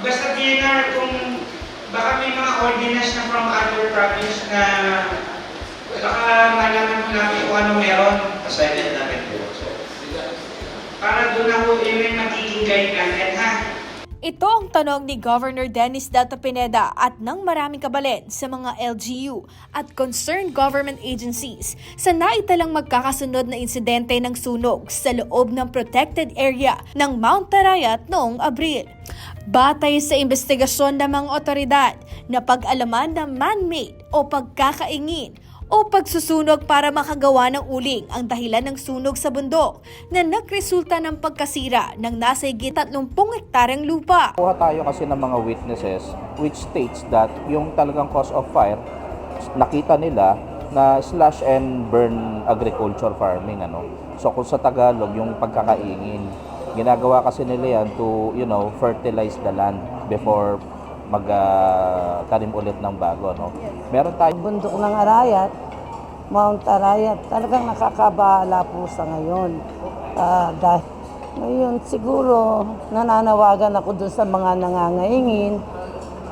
Basta DNR kung baka may mga ordinance na from other province na baka malaman mo namin kung ano meron. Assignment namin po. So, Para doon ako eh, may magiging ha. Ito ang tanong ni Governor Dennis Data Pineda at ng maraming kabalin sa mga LGU at concerned government agencies sa naitalang magkakasunod na insidente ng sunog sa loob ng protected area ng Mount Tarayat noong Abril. Batay sa investigasyon ng mga otoridad na pag-alaman ng man-made o pagkakaingin o pagsusunog para makagawa ng uling ang dahilan ng sunog sa bundok na nagresulta ng pagkasira ng nasa higit 30 hektaryang lupa. Kuha tayo kasi ng mga witnesses which states that yung talagang cause of fire, nakita nila na slash and burn agriculture farming ano. So kung sa Tagalog yung pagkakaingin, ginagawa kasi nila yan to, you know, fertilize the land before mag ah, tanim ulit ng bago no. Meron tayong bundok ng Arayat, Mount Arayat, talagang nakakabahala po sa ngayon. Ah, dahil ngayon siguro nananawagan ako dun sa mga nangangahingin.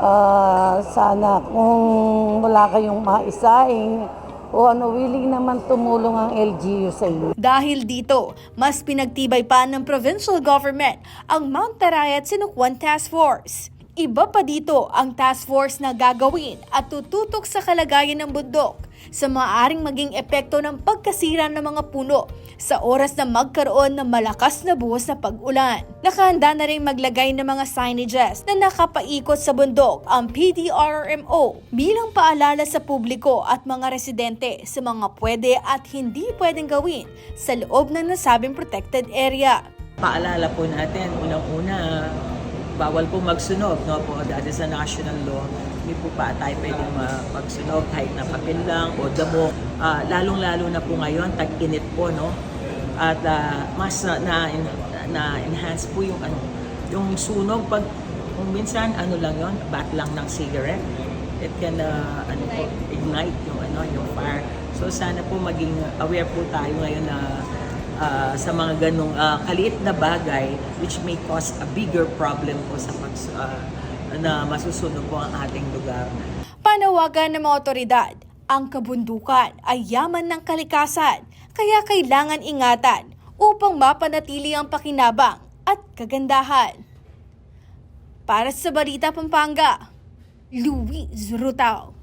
Ah, sana kung wala kayong maisaing o ano, willing naman tumulong ang LGU sa inyo. Dahil dito, mas pinagtibay pa ng provincial government ang Mount Tarayat Sinukwan Task Force. Iba pa dito ang task force na gagawin at tututok sa kalagayan ng bundok sa maaring maging epekto ng pagkasira ng mga puno sa oras na magkaroon ng malakas na buhos na pag-ulan. Nakahanda na rin maglagay ng mga signages na nakapaikot sa bundok ang PDRMO bilang paalala sa publiko at mga residente sa mga pwede at hindi pwedeng gawin sa loob ng nasabing protected area. Paalala po natin, unang-una, bawal po magsunog, no po, dahil sa national law, hindi po pa tayo pwedeng ma- magsunog kahit na papel lang o damo. Ah, lalong-lalo na po ngayon, tag-init po, no? At ah, mas na, na, na enhance po yung ano, yung sunog pag kung minsan ano lang yon, bat lang ng cigarette. It can ah, ano po, ignite yung ano, yung fire. So sana po maging aware po tayo ngayon na ah, sa mga ganong ah, kaliit na bagay which may cause a bigger problem po sa pag ah, na masusunog po ang ating lugar. Panawagan ng mga otoridad, ang kabundukan ay yaman ng kalikasan, kaya kailangan ingatan upang mapanatili ang pakinabang at kagandahan. Para sa Balita Pampanga, Luis Rutao.